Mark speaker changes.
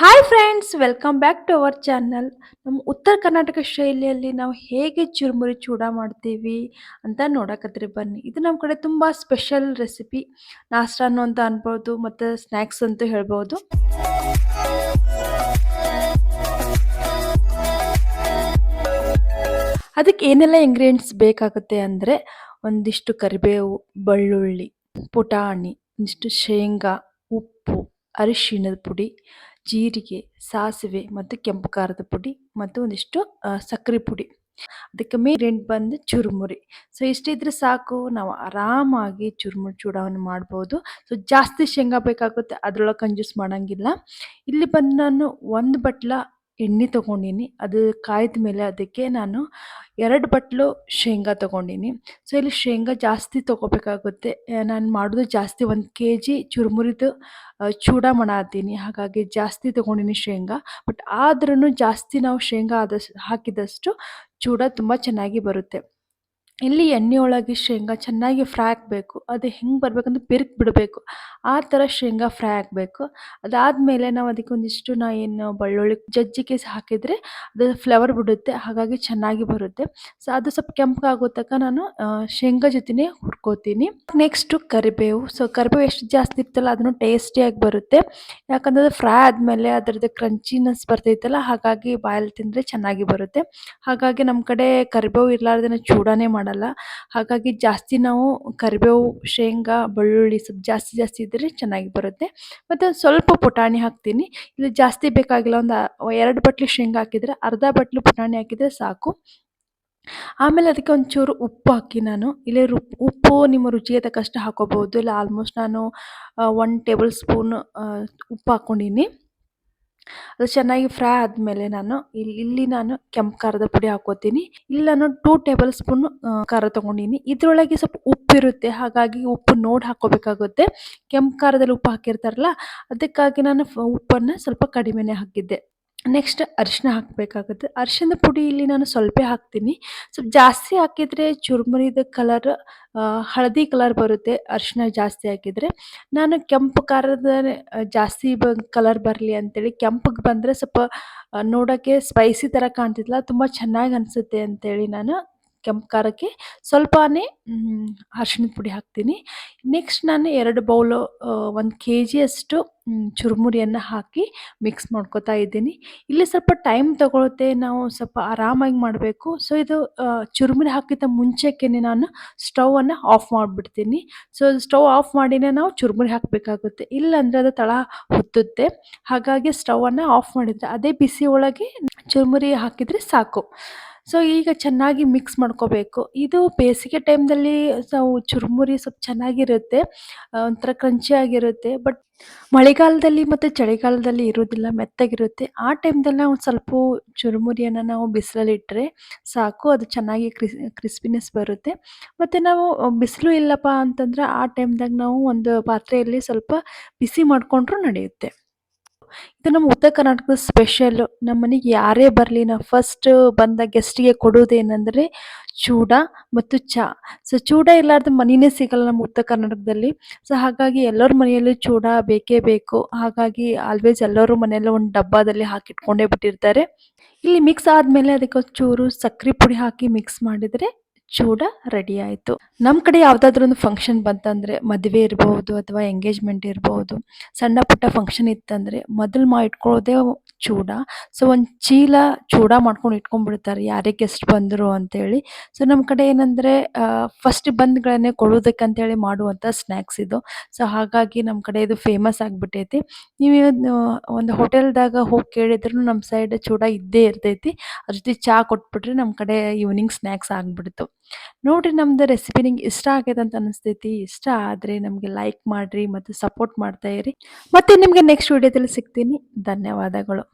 Speaker 1: Hi friends welcome back to our channel ನಮ್ಮ ಉತ್ತರ ಕರ್ನಾಟಕ ಶೈಲಿಯಲ್ಲಿ ನಾವು ಹೇಗೆ ಚುರುಮುರಿ ಚೂಡ ಮಾಡ್ತೀವಿ ಅಂತ ನೋಡಕತ್ರಿ ಬನ್ನಿ. ಇದು ನಮ್ಮ ಕಡೆ ತುಂಬ ಸ್ಪೆಷಲ್ ರೆಸಿಪಿ ನಾಷ್ಟಾನು ಅಂತ ಅನ್ಬೋದು, ಮತ್ತು ಸ್ನ್ಯಾಕ್ಸ್ ಅಂತೂ ಹೇಳ್ಬೋದು. ಅದಕ್ಕೆ ಏನೆಲ್ಲ ಇಂಗ್ರೀಡಿಯೆಂಟ್ಸ್ ಬೇಕಾಗುತ್ತೆ ಅಂದರೆ ಒಂದಿಷ್ಟು ಕರಿಬೇವು, ಬೆಳ್ಳುಳ್ಳಿ, ಪುಟಾಣಿ, ಒಂದಿಷ್ಟು ಶೇಂಗಾ, ಉಪ್ಪು, ಅರಿಶಿಣದ ಪುಡಿ ಜೀರಿಗೆ, ಸಾಸಿವೆ ಮತ್ತು ಕೆಂಪು ಖಾರದ ಪುಡಿ ಮತ್ತು ಒಂದಿಷ್ಟು ಸಕ್ಕರೆ ಪುಡಿ. ಅದಕ್ಕೆ ಮೇನ್ ಬಂದು ಚುರುಮುರಿ. ಸೊ ಇಷ್ಟಿದ್ರೆ ಸಾಕು. ನಾವು ಆರಾಮಾಗಿ ಚುರುಮುರಿ ಚೂಡವನ್ನು ಮಾಡ್ಬೋದು. ಸೊ ಜಾಸ್ತಿ ಶೇಂಗಾ ಬೇಕಾಗುತ್ತೆ. ಅದರೊಳಗೆ ಕಂಜೂಸ್ ಮಾಡೋಂಗಿಲ್ಲ. ಇಲ್ಲಿ ಬಂದು ನಾನು ಒಂದು ಬಟ್ಲ ಎಣ್ಣೆ ತೊಗೊಂಡಿನಿ. ಅದು ಕಾಯ್ದ ಮೇಲೆ ಅದಕ್ಕೆ ನಾನು ಎರಡು ಬಟ್ಲು ಶೇಂಗಾ ತೊಗೊಂಡಿನಿ. ಸೊ ಇಲ್ಲಿ ಶೇಂಗಾ ಜಾಸ್ತಿ ತೊಗೋಬೇಕಾಗುತ್ತೆ. ನಾನು ಮಾಡೋದು ಜಾಸ್ತಿ ಒಂದು ಕೆ ಜಿ ಚುರುಮುರಿದು ಚೂಡ ಮಾಡತ್ತೀನಿ ಹಾಗಾಗಿ ಜಾಸ್ತಿ ತೊಗೊಂಡಿನಿ ಶೇಂಗಾ. ಬಟ್ ಆದ್ರೂ ಜಾಸ್ತಿ ನಾವು ಶೇಂಗಾ ಆದಷ್ಟು ಹಾಕಿದಷ್ಟು ಚೂಡ ತುಂಬ ಚೆನ್ನಾಗಿ ಬರುತ್ತೆ. ಇಲ್ಲಿ ಎಣ್ಣೆ ಒಳಗೆ ಶೇಂಗಾ ಚೆನ್ನಾಗಿ ಫ್ರೈ ಆಗಬೇಕು. ಅದು ಹೆಂಗೆ ಬರಬೇಕಂದ್ರೆ ಬಿರುಕು ಬಿಡಬೇಕು. ಆ ಥರ ಶೇಂಗಾ ಫ್ರೈ ಆಗಬೇಕು. ಅದಾದಮೇಲೆ ನಾವು ಅದಕ್ಕೆ ಒಂದಿಷ್ಟು ನಾ ಏನು ಬೆಳ್ಳುಳ್ಳಿ ಜಜ್ಜಿಗೆ ಹಾಕಿದರೆ ಅದು ಫ್ಲೇವರ್ ಬಿಡುತ್ತೆ, ಹಾಗಾಗಿ ಚೆನ್ನಾಗಿ ಬರುತ್ತೆ. ಸೊ ಅದು ಸ್ವಲ್ಪ ಕೆಂಪಗಾಗೋ ತನಕ ನಾನು ಶೇಂಗಾ ಜೊತೆನೇ ಹುರ್ಕೋತೀನಿ. ನೆಕ್ಸ್ಟು ಕರಿಬೇವು. ಸೊ ಕರಿಬೇವು ಎಷ್ಟು ಜಾಸ್ತಿ ಇರ್ತಲ್ಲ ಅದನ್ನು ಟೇಸ್ಟಿಯಾಗಿ ಬರುತ್ತೆ. ಯಾಕಂದರೆ ಅದು ಫ್ರೈ ಆದಮೇಲೆ ಅದರದ್ದು ಕ್ರಂಚಿನೆಸ್ ಬರ್ತೈತಲ್ಲ, ಹಾಗಾಗಿ ಬಾಯಲ್ಲಿ ತಿಂದರೆ ಚೆನ್ನಾಗಿ ಬರುತ್ತೆ. ಹಾಗಾಗಿ ನಮ್ಮ ಕಡೆ ಕರಿಬೇವು ಇರಲಾರ್ದೇನೆ ಚೂಡಾನೇ ಮಾಡಿ ಮಾಡಲ್ಲ. ಹಾಗಾಗಿ ಜಾಸ್ತಿ ನಾವು ಕರಿಬೇವು, ಶೇಂಗಾ, ಬೆಳ್ಳುಳ್ಳಿ ಸ್ವಲ್ಪ ಜಾಸ್ತಿ ಜಾಸ್ತಿ ಇದ್ದರೆ ಚೆನ್ನಾಗಿ ಬರುತ್ತೆ. ಮತ್ತು ಸ್ವಲ್ಪ ಪುಟಾಣಿ ಹಾಕ್ತೀನಿ. ಇಲ್ಲಿ ಜಾಸ್ತಿ ಬೇಕಾಗಿಲ್ಲ ಒಂದು ಎರಡು ಬಟ್ಲು ಶೇಂಗಾ ಹಾಕಿದರೆ ಅರ್ಧ ಬಟ್ಲು ಪುಟಾಣಿ ಹಾಕಿದರೆ ಸಾಕು. ಆಮೇಲೆ ಅದಕ್ಕೆ ಒಂಚೂರು ಉಪ್ಪು ಹಾಕಿ ನಾನು. ಇಲ್ಲಿ ಉಪ್ಪು ನಿಮ್ಮ ರುಚಿಗೆ ತಕ್ಕಷ್ಟು ಹಾಕೋಬಹುದು. ಇಲ್ಲ ಆಲ್ಮೋಸ್ಟ್ ನಾನು ಒನ್ ಟೇಬಲ್ ಸ್ಪೂನ್ ಉಪ್ಪು ಹಾಕ್ಕೊಂಡೀನಿ ಅದು ಚೆನ್ನಾಗಿ ಫ್ರೈ ಆದಮೇಲೆ ನಾನು ಇಲ್ಲಿ ನಾನು ಕೆಂಪು ಖಾರದ ಪುಡಿ ಹಾಕೋತೀನಿ. ಇಲ್ಲಿ ನಾನು ಟೂ ಟೇಬಲ್ ಸ್ಪೂನ್ ಖಾರ ತಗೊಂಡಿನಿ. ಇದರೊಳಗೆ ಸ್ವಲ್ಪ ಉಪ್ಪಿರುತ್ತೆ ಹಾಗಾಗಿ ಉಪ್ಪು ನೋಡಿ ಹಾಕೋಬೇಕಾಗುತ್ತೆ. ಕೆಂಪು ಖಾರದಲ್ಲಿ ಉಪ್ಪು ಹಾಕಿರ್ತಾರಲ್ಲ, ಅದಕ್ಕಾಗಿ ನಾನು ಉಪ್ಪನ್ನು ಸ್ವಲ್ಪ ಕಡಿಮೆನೇ ಹಾಕಿದ್ದೆ. ನೆಕ್ಸ್ಟ್ ಅರಿಶಿನ ಹಾಕಬೇಕಾಗುತ್ತೆ. ಅರಿಶಿನ ಪುಡಿ ಇಲ್ಲಿ ನಾನು ಸ್ವಲ್ಪ ಹಾಕ್ತೀನಿ. ಸ್ವಲ್ಪ ಜಾಸ್ತಿ ಹಾಕಿದರೆ ಚುರುಮುರಿದ ಕಲರ್ ಹಳದಿ ಕಲರ್ ಬರುತ್ತೆ ಅರಿಶಿನ ಜಾಸ್ತಿ ಹಾಕಿದರೆ. ನಾನು ಕೆಂಪು ಖಾರದ ಜಾಸ್ತಿ ಬ ಕಲರ್ ಬರಲಿ ಅಂತೇಳಿ ಕೆಂಪಗೆ ಬಂದರೆ ಸ್ವಲ್ಪ ನೋಡೋಕ್ಕೆ ಸ್ಪೈಸಿ ಥರ ಕಾಣ್ತಿತ್ತಲ್ಲ, ತುಂಬ ಚೆನ್ನಾಗಿ ಅನಿಸುತ್ತೆ ಅಂತೇಳಿ ನಾನು ಕೆಂಪು ಖಾರಕ್ಕೆ ಸ್ವಲ್ಪನೇ ಅರ್ಶಿಣದ ಪುಡಿ ಹಾಕ್ತೀನಿ. ನೆಕ್ಸ್ಟ್ ನಾನು ಎರಡು ಬೌಲು ಒಂದು ಕೆ ಜಿಯಷ್ಟು ಚುರುಮುರಿಯನ್ನು ಹಾಕಿ ಮಿಕ್ಸ್ ಮಾಡ್ಕೋತಾ ಇದ್ದೀನಿ. ಇಲ್ಲಿ ಸ್ವಲ್ಪ ಟೈಮ್ ತಗೊಳುತ್ತೆ, ನಾವು ಸ್ವಲ್ಪ ಆರಾಮಾಗಿ ಮಾಡಬೇಕು. ಸೊ ಇದು ಚುರುಮುರಿ ಹಾಕಿದ ಮುಂಚೆಕ್ಕೆ ನಾನು ಸ್ಟೌವನ್ನು ಆಫ್ ಮಾಡಿಬಿಡ್ತೀನಿ. ಸೊ ಸ್ಟವ್ ಆಫ್ ಮಾಡಿನೇ ನಾವು ಚುರುಮುರಿ ಹಾಕಬೇಕಾಗುತ್ತೆ. ಇಲ್ಲಾಂದರೆ ಅದು ತಳ ಹೊತ್ತುತ್ತೆ. ಹಾಗಾಗಿ ಸ್ಟವನ್ನು ಆಫ್ ಮಾಡಿದರೆ, ಅದೇ ಬಿಸಿ ಒಳಗೆ ಚುರುಮುರಿ ಹಾಕಿದರೆ ಸಾಕು. ಸೊ ಈಗ ಚೆನ್ನಾಗಿ ಮಿಕ್ಸ್ ಮಾಡ್ಕೋಬೇಕು. ಇದು ಬೇಸಿಗೆ ಟೈಮ್ದಲ್ಲಿ ನಾವು ಚುರುಮುರಿ ಸ್ವಲ್ಪ ಚೆನ್ನಾಗಿರುತ್ತೆ. ಒಂಥರ ಕ್ರಂಚಿಯಾಗಿರುತ್ತೆ ಬಟ್ ಮಳೆಗಾಲದಲ್ಲಿ ಮತ್ತು ಚಳಿಗಾಲದಲ್ಲಿ ಇರೋದಿಲ್ಲ ಮೆತ್ತಗಿರುತ್ತೆ. ಆ ಟೈಮ್ದಲ್ಲಿ ನಾವು ಸ್ವಲ್ಪ ಚುರುಮುರಿಯನ್ನು ನಾವು ಬಿಸಿಲಲ್ಲಿಟ್ಟರೆ ಸಾಕು. ಅದು ಚೆನ್ನಾಗಿ ಕ್ರಿಸ್ ಕ್ರಿಸ್ಪಿನೆಸ್ ಬರುತ್ತೆ. ಮತ್ತು ನಾವು ಬಿಸಿಲು ಇಲ್ಲಪ್ಪ ಅಂತಂದ್ರೆ ಆ ಟೈಮ್ದಾಗ ನಾವು ಒಂದು ಪಾತ್ರೆಯಲ್ಲಿ ಸ್ವಲ್ಪ ಬಿಸಿ ಮಾಡಿಕೊಂಡ್ರೂ ನಡೆಯುತ್ತೆ. ಇದು ನಮ್ಮ ಉತ್ತರ ಕರ್ನಾಟಕದ ಸ್ಪೆಷಲ್ ನಮ್ಮ ಮನೆಗೆ ಯಾರೇ ಬರಲಿ, ನಾವು ಫಸ್ಟ್ ಬಂದ ಗೆಸ್ಟಿಗೆ ಕೊಡೋದೇನೆಂದರೆ ಚೂಡ ಮತ್ತು ಚಾ. ಸೊ ಚೂಡ ಇರಲಾರ್ದ ಮನೆಯೇ ಸಿಗಲ್ಲ ನಮ್ಮ ಉತ್ತರ ಕರ್ನಾಟಕದಲ್ಲಿ. ಸೊ ಹಾಗಾಗಿ ಎಲ್ಲರ ಮನೆಯಲ್ಲೂ ಚೂಡ ಬೇಕೇ ಬೇಕು. ಹಾಗಾಗಿ ಆಲ್ವೇಸ್ ಎಲ್ಲರೂ ಮನೆಯಲ್ಲೂ ಒಂದು ಡಬ್ಬದಲ್ಲಿ ಹಾಕಿಟ್ಕೊಂಡೇ ಬಿಟ್ಟಿರ್ತಾರೆ. ಇಲ್ಲಿ ಮಿಕ್ಸ್ ಆದಮೇಲೆ ಅದಕ್ಕೆ ಚೂರು ಸಕ್ಕರೆ ಪುಡಿ ಹಾಕಿ ಮಿಕ್ಸ್ ಮಾಡಿದರೆ ಚೂಡ ರೆಡಿ ಆಯಿತು. ನಮ್ಮ ಕಡೆ ಯಾವುದಾದ್ರೂ ಒಂದು ಫಂಕ್ಷನ್ ಬಂತಂದರೆ ಮದುವೆ ಇರಬಹುದು ಅಥವಾ ಎಂಗೇಜ್ಮೆಂಟ್ ಇರಬಹುದು, ಸಣ್ಣ ಪುಟ್ಟ ಫಂಕ್ಷನ್ ಇತ್ತಂದರೆ ಮೊದಲು ಮಾ ಇಟ್ಕೊಳ್ಳೋದೇ ಚೂಡ. ಸೊ ಒಂದು ಚೀಲ ಚೂಡ ಮಾಡ್ಕೊಂಡು ಇಟ್ಕೊಂಡ್ಬಿಡ್ತಾರೆ, ಯಾರೇ ಗೆಸ್ಟ್ ಬಂದರು ಅಂತೇಳಿ. ಸೊ ನಮ್ಮ ಕಡೆ ಏನಂದರೆ ಫಸ್ಟ್ ಬಂದ್ಗಳನ್ನೇ ಕೊಡೋದಕ್ಕೆ ಅಂತೇಳಿ ಮಾಡುವಂಥ ಸ್ನ್ಯಾಕ್ಸ್ ಇದು. ಸೊ ಹಾಗಾಗಿ ನಮ್ಮ ಕಡೆ ಇದು ಫೇಮಸ್ ಆಗಿಬಿಟ್ಟೈತಿ. ನೀವು ಒಂದು ಹೋಟೆಲ್ದಾಗ ಹೋಗಿ ಕೇಳಿದ್ರು ನಮ್ಮ ಸೈಡ್ ಚೂಡ ಇದ್ದೇ ಇರ್ತೈತಿ. ಅದ್ರ ಜೊತೆ ಚಹಾ ಕೊಟ್ಬಿಟ್ರೆ ನಮ್ಮ ಕಡೆ ಈವ್ನಿಂಗ್ ಸ್ನ್ಯಾಕ್ಸ್ ಆಗಿಬಿಡ್ತು. ನೋಡಿರಿ ನಮ್ದು ರೆಸಿಪಿ ನಿಮ್ಗೆ ಇಷ್ಟ ಆಗ್ಯದ ಅಂತ ಅನಿಸ್ತೈತಿ. ಇಷ್ಟ ಆದರೆ ನಮಗೆ ಲೈಕ್ ಮಾಡಿರಿ ಮತ್ತು ಸಪೋರ್ಟ್ ಮಾಡ್ತಾ ಇರಿ. ಮತ್ತೆ ನಿಮಗೆ ನೆಕ್ಸ್ಟ್ ವಿಡಿಯೋದಲ್ಲಿ ಸಿಗ್ತೀನಿ. ಧನ್ಯವಾದಗಳು.